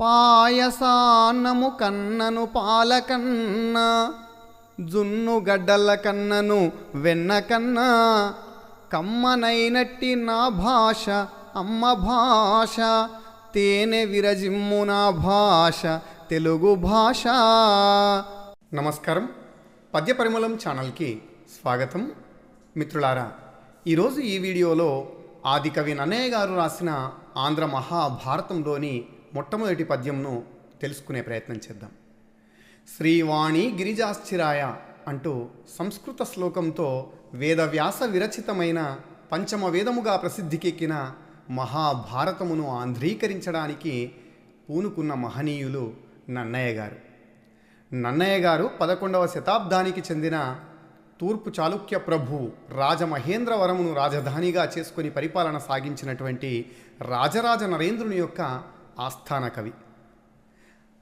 పాయసాన్నము కన్నను పాలకన్న జున్ను గడ్డల కన్నను వెన్న కన్నా కమ్మనైనట్టి నా భాష అమ్మ భాష తేనె విరజిమ్ము నా భాష తెలుగు భాష. నమస్కారం. పద్య పరిమళం ఛానల్కి స్వాగతం. మిత్రులారా ఈరోజు ఈ వీడియోలో ఆదికవి నన్నయ్య గారు రాసిన ఆంధ్ర మహాభారతంలోని మొట్టమొదటి పద్యంను తెలుసుకునే ప్రయత్నం చేద్దాం. శ్రీవాణి గిరిజాశ్చిరాయ అంటూ సంస్కృత శ్లోకంతో వేదవ్యాస విరచితమైన పంచమ వేదముగా ప్రసిద్ధికెక్కిన మహాభారతమును ఆంధ్రీకరించడానికి పూనుకున్న మహనీయులు నన్నయ్య గారు. నన్నయ్య గారు పదకొండవ శతాబ్దానికి చెందిన తూర్పు చాళుక్య ప్రభు రాజమహేంద్రవరమును రాజధానిగా చేసుకుని పరిపాలన సాగించినటువంటి రాజరాజ నరేంద్రుని యొక్క ఆస్థాన కవి.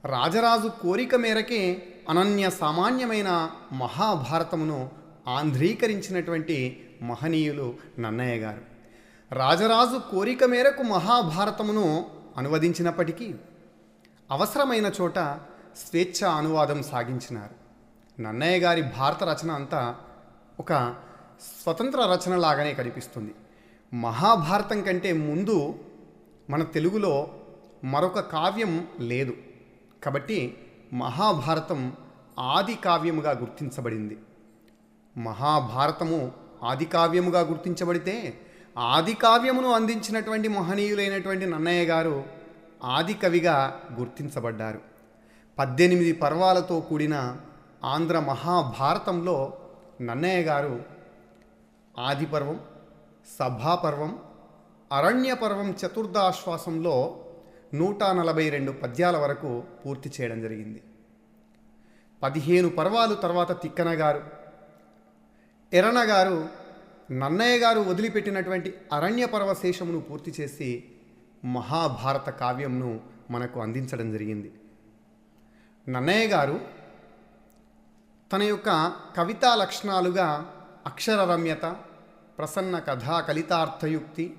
రాజరాజు కోరిక మేరకే అనన్య సామాన్యమైన మహాభారతమును ఆంధ్రీకరించినటువంటి మహనీయులు నన్నయ్య గారు. రాజరాజు కోరిక మేరకు మహాభారతమును అనువదించినప్పటికీ అవసరమైన చోట స్వేచ్ఛ అనువాదం సాగించినారు. నన్నయ్య గారి భారత రచన అంతా ఒక స్వతంత్ర రచన లాగానే కనిపిస్తుంది. మహాభారతం కంటే ముందు మన తెలుగులో మరొక కావ్యం లేదు. కాబట్టి మహాభారతం ఆది కావ్యముగా గుర్తించబడింది. మహాభారతము ఆది కావ్యముగా గుర్తించబడితే ఆది కావ్యమును అందించినటువంటి మహనీయులైనటువంటి నన్నయ్య గారు ఆది కవిగా గుర్తించబడ్డారు. పద్దెనిమిది పర్వాలతో కూడిన ఆంధ్ర మహాభారతంలో నన్నయ్య గారు ఆదిపర్వం సభాపర్వం అరణ్యపర్వం చతుర్థాశ్వాసంలో నూట నలభై రెండు పద్యాల వరకు పూర్తి చేయడం జరిగింది. పదిహేను పర్వాలు తర్వాత తిక్కన గారు ఎరణ గారు నన్నయ్య గారు వదిలిపెట్టినటువంటి అరణ్య పర్వశేషమును పూర్తి చేసి మహాభారత కావ్యంను మనకు అందించడం జరిగింది. నన్నయ్య గారు తన యొక్క కవితా లక్షణాలుగా అక్షర రమ్యత ప్రసన్న కథా కలితార్థయుక్తి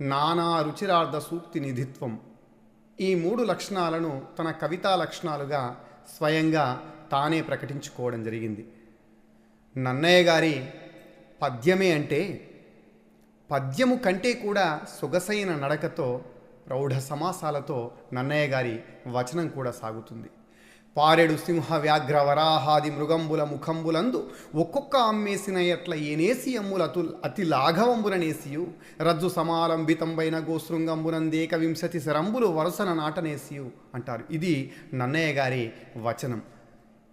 నానా రుచిరార్థ సూక్తి నిధిత్వం ఈ మూడు లక్షణాలను తన కవితా లక్షణాలుగా స్వయంగా తానే ప్రకటించుకోవడం జరిగింది. నన్నయ్య గారి పద్యమే అంటే పద్యము కంటే కూడా సొగసైన నడకతో ప్రౌఢ సమాసాలతో నన్నయ్య గారి వచనం కూడా సాగుతుంది. పారెడు సింహ వ్యాఘ్ర వరాహాది మృగంబుల ముఖంబులందు ఒక్కొక్క అమ్మేసిన ఎట్ల ఏనేసి అమ్ముల అతుల్ అతి లాఘవంబులనేసియు రజ్జు సమాలంబితంబైన గోశృంగంబునందేక వింశతి శరంబులు వరుసన నాటనేసియు అంటారు. ఇది నన్నయ్య గారి వచనం.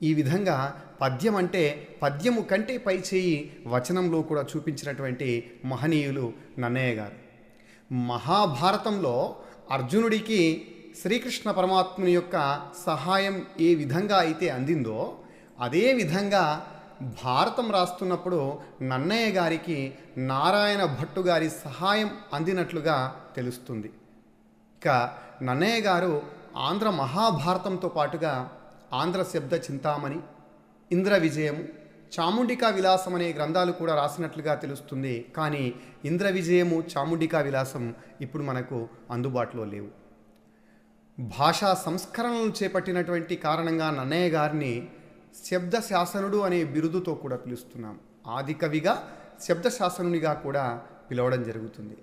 ఈ విధంగా పద్యం అంటే పద్యము కంటే పై చేయి వచనంలో కూడా చూపించినటువంటి మహనీయులు నన్నయ్య గారు. మహాభారతంలో అర్జునుడికి శ్రీకృష్ణ పరమాత్ముని యొక్క సహాయం ఏ విధంగా అయితే అందిందో అదే విధంగా భారతం రాస్తున్నప్పుడు నన్నయ్య గారికి నారాయణ భట్టు గారి సహాయం అందినట్లుగా తెలుస్తుంది. ఇక నన్నయ్య గారు ఆంధ్ర మహాభారతంతో పాటుగా ఆంధ్ర శబ్ద చింతామణి ఇంద్ర విజయము చాముండికా విలాసం అనే గ్రంథాలు కూడా రాసినట్లుగా తెలుస్తుంది. కానీ ఇంద్ర విజయము చాముండికా విలాసం ఇప్పుడు మనకు అందుబాటులో లేవు. భాషా సంస్కరణలు చేపట్టినటువంటి కారణంగా నన్నయ్య గారిని శబ్ద శాసనుడు అనే బిరుదుతో కూడా పిలుస్తున్నాం. ఆదికవిగా శబ్దశాసనునిగా శబ్ద శాసనునిగా కూడా పిలవడం జరుగుతుంది.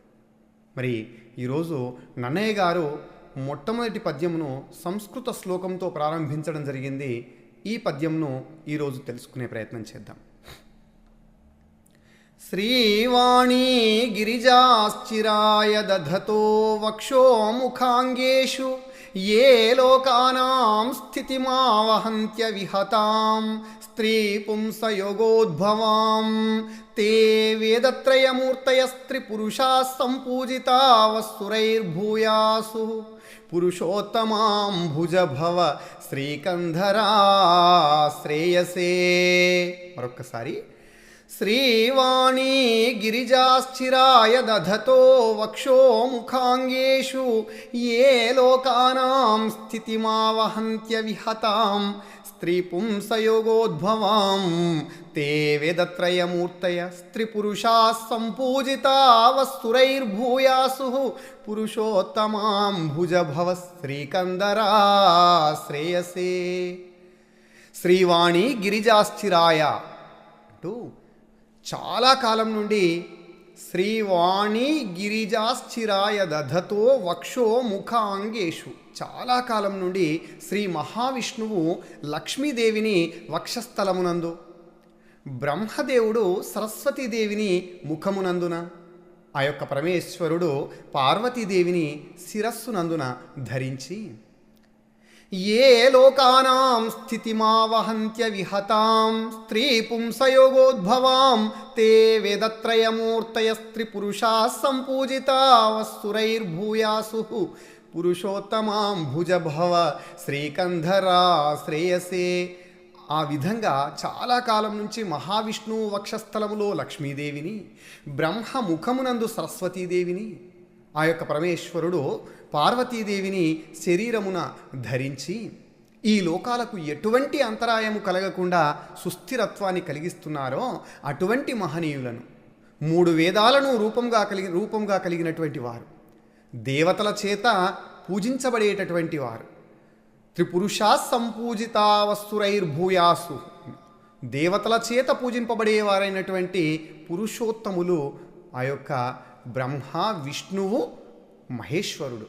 మరి ఈరోజు నన్నయ్య గారు మొట్టమొదటి పద్యమును సంస్కృత శ్లోకంతో ప్రారంభించడం జరిగింది. ఈ పద్యంను ఈరోజు తెలుసుకునే ప్రయత్నం చేద్దాం. శ్రీవాణీ గిరిజాశ్చిరాయ దధతో వక్షోముఖాంగేషు ఏ లోకానాం స్థితిమావహంత్య విహతాం స్త్రీ పుంసయోగోద్భవాం తే వేదత్రయమూర్తయస్త్రిపురుషా సంపూజితా వస్సురైర్భూయాసు పురుషోత్తమాం భుజభవ శ్రీకంధరా శ్రేయసే మరొక్కసారి శ్రీవాణీ గిరిజాశ్చిరాయ దధతో వక్షో ముఖాంగేషు ఏ లోకానాం స్థితిమావహంత్య విహతాం స్త్రీ పుంసయోగోద్భవాం తే వేదత్రయమూర్తయ స్త్రీపురుషా సంపూజితా వస్తురైర్భూయాసు పురుషోత్తమాం భుజభవ శ్రీకందరా శ్రేయసే శ్రీవాణి గిరిజాస్థిరాయ అంటూ చాలా కాలం నుండి శ్రీవాణి గిరిజాశ్చిరాయ దధతో వక్షో ముఖాంగేషు. చాలా కాలం నుండి శ్రీ మహావిష్ణువు లక్ష్మీదేవిని వక్షస్థలమునందు బ్రహ్మదేవుడు సరస్వతీదేవిని ముఖమునందున ఆ యొక్క పరమేశ్వరుడు పార్వతీదేవిని శిరస్సునందున ధరించి ఏ లోకానాం స్థితిమావహంత్య విహతాం స్త్రీ పుంసయోగోద్భవాం తే వేదత్రయమూర్తయ స్త్రీ పురుషా సంపూజితా వస్తురైర్భూయాసు పురుషోత్తమాం భుజభవ శ్రీకంధరా శ్రేయసే ఆ విధంగా చాలా కాలం నుంచి మహావిష్ణువు వక్షస్థలములో లక్ష్మీదేవిని బ్రహ్మ ముఖమునందు సరస్వతీదేవిని ఆ యొక్క పరమేశ్వరుడు పార్వతీదేవిని శరీరమున ధరించి ఈ లోకాలకు ఎటువంటి అంతరాయము కలగకుండా సుస్థిరత్వాన్ని కలిగిస్తున్నారో అటువంటి మహనీయులను మూడు వేదాలను రూపంగా కలిగి రూపంగా కలిగినటువంటి వారు. దేవతల చేత పూజించబడేటటువంటి వారు. త్రిపురుషా సంపూజితా వస్తురైర్భూయాసు దేవతల చేత పూజింపబడేవారైనటువంటి పురుషోత్తములు ఆ యొక్క బ్రహ్మ విష్ణువు మహేశ్వరుడు.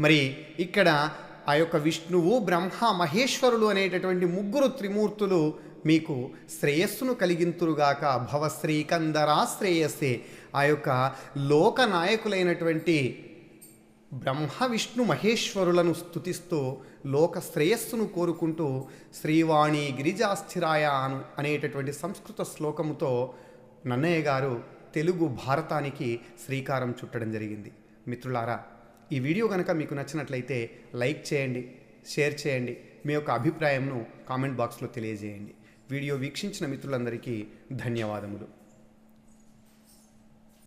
మరి ఇక్కడ ఆ యొక్క విష్ణువు బ్రహ్మ మహేశ్వరుడు అనేటటువంటి ముగ్గురు త్రిమూర్తులు మీకు శ్రేయస్సును కలిగింతురుగాక. భవశ్రీకందరా శ్రేయస్సే ఆ యొక్క లోక నాయకులైనటువంటి బ్రహ్మ విష్ణు మహేశ్వరులను స్తుతిస్తూ లోక శ్రేయస్సును కోరుకుంటూ శ్రీవాణి గిరిజాస్థిరాయ అనేటటువంటి సంస్కృత శ్లోకముతో నన్నయ్య గారు తెలుగు భారతానికి శ్రీకారం చుట్టడం జరిగింది. మిత్రులారా ఈ వీడియో కనుక మీకు నచ్చినట్లయితే లైక్ చేయండి షేర్ చేయండి మీ యొక్క అభిప్రాయంను కామెంట్ బాక్స్లో తెలియజేయండి. వీడియో వీక్షించిన మిత్రులందరికీ ధన్యవాదములు.